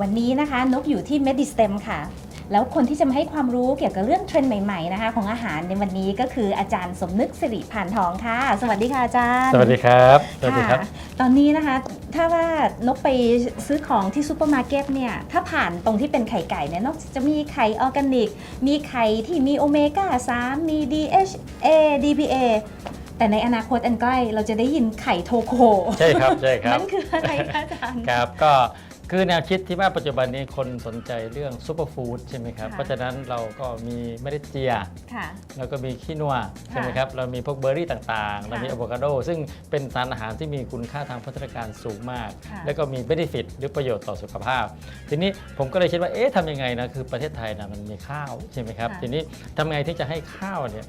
วันนี้นะคะนกอยู่ที่ Medistem ค่ะ แล้วคนที่จะมาให้ความรู้เกี่ยวกับเรื่องเทรนด์ใหม่ๆนะคะ ของอาหารในวันนี้ก็คืออาจารย์สมนึกสิริผ่านทองค่ะ สวัสดีค่ะอาจารย์สวัสดีครับสวัสดีครับะตอนนี้นะคะถ้าว่านกไปซื้อของที่ซูเปอร์มาร์เก็ตเนี่ยถ้าผ่านตรงที่เป็นไข่ไก่เนี่ยนอกจากจะมีไข่ออร์แกนิก มีไข่ที่มีโอเมก้า 3 มี DHA DPA แต่ในอนาคตอันใกล้เราจะได้ยินไข่โทโคใช่ครับใช่ครับนั่นคืออะไรคะอาจารย์ครับก็ คือแนวคิดที่ว่าปัจจุบันนี้คนสนใจเรื่องซูเปอร์ฟู้ดใช่ไหมครับ ค่ะ เพราะฉะนั้นเราก็มีเมล็ดเจีย ค่ะ แล้วก็มีขี้นัวใช่ไหมครับ เรามีพวกเบอร์รี่ต่างๆ เรามีอะโวคาโด ซึ่งเป็นสารอาหารที่มีคุณค่าทางโภชนาการสูงมาก ค่ะแล้วก็มีเบนฟิตหรือประโยชน์ต่อสุขภาพ ทีนี้ผมก็เลยคิดว่า เอ๊ะทำยังไงนะ คือประเทศไทยนะมันมีข้าวใช่ไหมครับ ค่ะทีนี้ทำไงที่จะให้ข้าวเนี่ย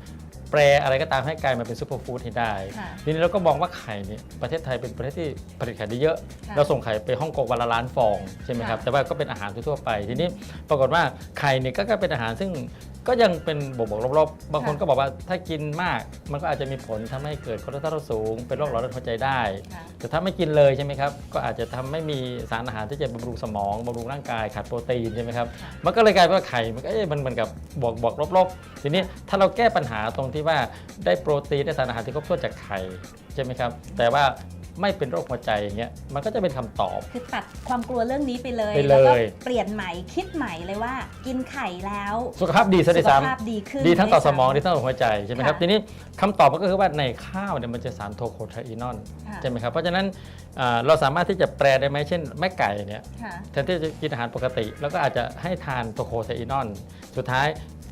แปรอะไรก็ตามให้กลายมาเป็นซูเปอร์ฟู้ดให้ได้ ค่ะ ทีนี้เราก็มองว่าไข่เนี่ยประเทศไทยเป็นประเทศที่ผลิตไข่ได้เยอะค่ะเราส่งไข่ไปฮ่องกงวันละล้านฟองใช่ไหมครับค่ะแต่ว่าก็เป็นอาหารทั่วๆไป ทีนี้ปรากฏว่าไข่เนี่ยก็ก็เป็นอาหารซึ่งก็ยังเป็นบวกๆลบๆ บางคนค่ะก็บอกว่าถ้ากินมากมันก็อาจจะมีผลทำให้เกิดคอเลสเตอรอลสูง เป็นโรคหลอดเลือดหัวใจได้ค่ะแต่ถ้าไม่กินเลยใช่ไหมครับ ก็อาจจะทำไม่มีสารอาหารที่จะบำรุงสมองบำรุงร่างกายขาดโปรตีนใช่ไหมครับค่ะมันก็เลยกลายเป็นว่าไข่มันก็เอ๊ะมันเหมือนกับบวกบวกลบลบทีนี้ถ้าเราแก้ปัญหาตรงที่ว่าได้โปรตีนได้สารอาหารที่ครบถ้วนจากไข่ใช่ไหมครับ แต่ว่า ไม่เป็นโรคหัวใจอย่างเงี้ยมันก็จะเป็นคำตอบ คือตัดความกลัวเรื่องนี้ไปเลยไปเลย แล้วก็เปลี่ยนใหม่คิดใหม่เลยว่า กินไข่แล้ว สุขภาพดีซะสุด้วยขซ้ภาพดีขึ้นำดีทั้งต่อสมองด้ดีวยทั้งต่อหัวใจใช่ไหมครับค่ะทีนี้คำตอบมันก็คือว่าในข้าวเนี่ยมันจะสารโทโคไทอีนอนค่ะใช่ไหมครับเพราะฉะนั้นอ่าเราสามารถที่จะแปลได้ไหมเช่นแม่ไก่เนี่ยค่ะแทนที่จะกินอาหารปกติ แล้วก็อาจจะให้ทานโทโคไทอีนอน สุดท้าย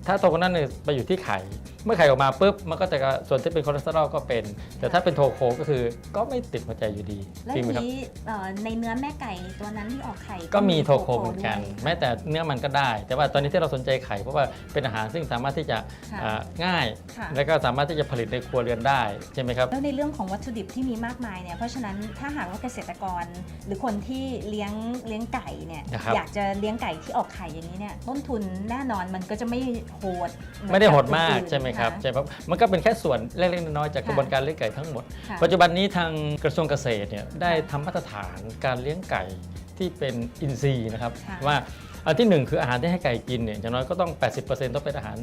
ถ้าโทโคนั้นเนี่ยไปอยู่ที่ไข่ เมื่อไข่ออกมาปุ๊บมันก็จะส่วนที่เป็นคอเลสเตอรอลก็เป็น แต่ถ้าเป็นโทโคก็คือก็ไม่ติดหัวใจอยู่ดีแล้วจริงไหมทีครับนี้เอ่อในเนื้อแม่ไก่ตัวนั้นที่ออกไข่ก็มีโทโคเหมือนกัน ด้วย แม้แต่เนื้อมันก็ได้ แต่ว่าตอนนี้ที่เราสนใจไข่เพราะว่าเป็นอาหารซึ่งสามารถที่จะค่ะ อ่าง่าย ค่ะ แล้วก็สามารถที่จะผลิตในครัวเรือนได้ใช่ไหมครับ แล้วในเรื่องของวัตถุดิบที่มีมากมายเนี่ย เพราะฉะนั้นถ้าหากว่าเกษตรกร หรือคนที่เลี้ยงเลี้ยงไก่เนี่ยนะครับ อยากจะเลี้ยงไก่ที่ออกไข่อย่างนี้เนี่ยต้นทุนแน่นอนมันก็จะไม่โหดเอนไม่ได้โหดกับมากอื่นๆใช่ไหมครับะใช่ครับมันก็เป็นแค่ส่วนเล็กๆน้อยๆจากค่ะกระบวนการเลี้ยงไก่ทั้งหมดค่ะปัจจุบันนี้ทางกระทรวงเกษตรเนี่ยได้ค่ะทำมาตรฐานการเลี้ยงไก่ที่เป็นอินทรีย์นะครับค่ะว่าอันที่หนึ่งคืออาหารที่ให้ไก่กินเนี่ยอย่างน้อยก็ต้อง 80%ต้องเป็นอาหาร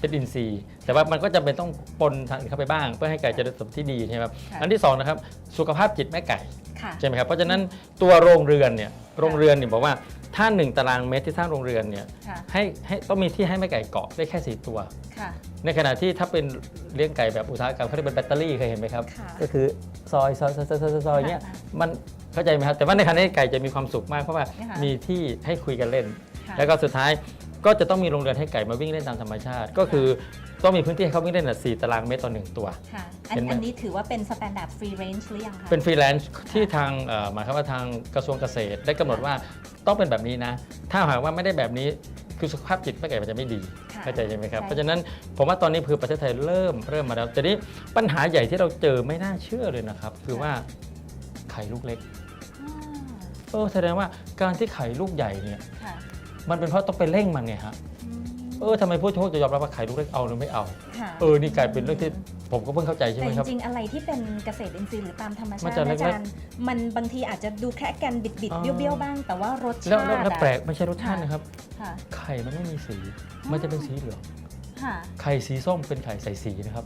เป็นอินทรีย์ แต่ว่ามันก็จะเป็นต้องปนทางอื่นเข้าไปบ้าง เพื่อให้ไก่เจะได้ผลที่ดีใช่ไหมครับค่ะอันที่สองนะครับสุขภาพจิตแม่ไก่ค่ะใช่ไหมครับเพราะฉะนั้นตัวโรงเรือนเนี่ยโรงเรือนเนี่ยบอกว่า ถ้าหนึ่งตารางเมตรที่สร้างโรงเรือนเนี่ยค่ะให้ให้ต้องมีที่ให้แม่ไก่เกาะได้แค่สี่ตัว ค่ะ ในขณะที่ถ้าเป็นเลี้ยงไก่แบบอุตสาหกรรมเขาเรียกเป็นแบตเตอรี่เคยเห็นไหมครับ ค่ะก็คือซอยซอยซอยซอยซอยซอยเนี่ยค่ะมันเข้าใจไหมครับ แต่ว่าในขณะที่ไก่จะมีความสุขมากเพราะว่านะคะมีที่ให้คุยกันเล่น ค่ะ แล้วก็สุดท้ายก็จะต้องมีโรงเรือนให้ไก่มาวิ่งเล่นตามธรรมชาติ ก็คือ ต้องมีพื้นที่ให้เขาวิ่งเล่นน่ะ4ตารางเมตรต่อหนึ่งตัว ค่ะอันเห็นไหม อันนี้ถือว่าเป็นสแตนดาร์ดฟรีเรนจ์หรือยังคะ เป็นฟรีแลนซ์ที่ทางเอ่อหมายความว่าทางกระทรวงเกษตร ได้กำหนดว่าต้องเป็นแบบนี้นะ ถ้าหากว่าไม่ได้แบบนี้คือสุขภาพจิตแม่ไก่มันจะไม่ดีค่ะเข้าใจใช่ไหมครับ ใช่ เพราะฉะนั้นผมว่าตอนนี้คือประเทศไทยเริ่มเริ่มมาแล้วแต่นี้ปัญหาใหญ่ที่เราเจอไม่น่าเชื่อเลยนะครับ คือว่าไข่ลูกเล็กอ่าเออแสดงว่าการที่ไข่ลูกใหญ่เนี่ยค่ะมันเป็นเพราะต้องไปเร่งมันไงฮะ อืม เออทำไมผู้ชกจะยอมรับว่าไข่ลูกเล็กเอาหรือไม่เอา ค่ะเออนี่กลายเป็นเรื่องที่ผมก็เพิ่งเข้าใจใช่ไหแต่มจครับ ริงๆ อะไรที่เป็นเกษตรอินทรีย์หรือตามธรรมชามันติจะเล็กๆอาจารย์มันบางทีอาจจะดูแค่แกนบิดบิดอ๋ๆอเบี้ยวๆบ้าง แต่ว่ารสแล้วชาแล้วติแล้วอะแปลกไม่ใช่รสชาตินะครับ ค่ะ ไข่มันไม่มีสี มันจะเป็นสีเหลือง ค่ะ ไข่สีส้มเป็นไข่ใส่สีนะครับ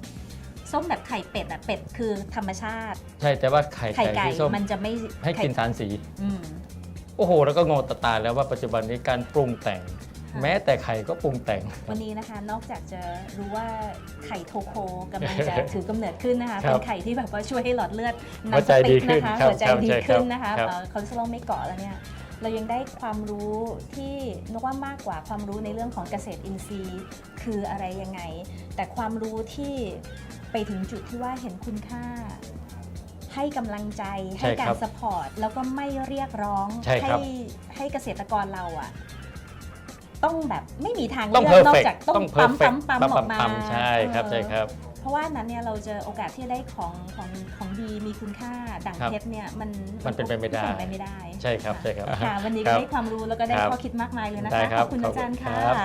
ส้มแบบไข่เป็ดอะเป็ดคือธรรมชาติ ใช่แต่ว่าไข่ไข่ไก่ไก่สีส้มมันจะไม่ให้กินไข่สารสี อืมโอ้โห แล้วก็งงตาตายแล้วว่าปัจจุบันนี้การปรุงแต่งค่ะ แม้แต่ไข่ก็ปรุงแต่ง วันนี้นะคะนอกจากจะรู้ว่าไข่โทโคกำลังจะถือกำเนิดขึ้นนะคะครับเป็นไข่ที่แบบว่าช่วยให้หลอดเลือดหัวใจน้ำสดีติ๊กขึ้นนะคะครับหัวใจครับดีใช่ครับขึ้นนะคะครับเอ่อคอเลสเตอรอลไม่เกาะแล้วเนี่ยเรายังได้ความรู้ที่นกว่ามากกว่าความรู้ในเรื่องของเกษตรอินทรีย์คืออะไรยังไง แต่ความรู้ที่ไปถึงจุดที่ว่าเห็นคุณค่า ให้กำลังใจใช่ให้คการัรบสปอร์ตแล้วก็ไม่เรียกร้องใช่ครับ ให้เกษตรกรเราอะ ต้องแบบไม่มีทางต้องเลือกนอก perfect จากต้ต้อองงปั๊ม perfect ปั๊มปั๊มออกมาปั๊มใช่ครับเออใช่ครับ เพราะว่านั้นเนี่ยเราเจอโอกาสที่จะได้ของของของดีมีคุณค่าดั่งครับเพชรเนี่ยมันมันเป็นไปไม่ได้เป็นไปไม่ได้ใช่ครับใช่ครับ ค่ะวันนี้คก็รับได้ความรู้แล้วก็ได้ครับข้อคิดมากมายเลยนะได้คะครัขบอบคุณอาจารย์ค่ะ ครับ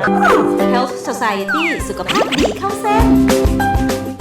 Health Society สุขภาพดีเข้าเส้น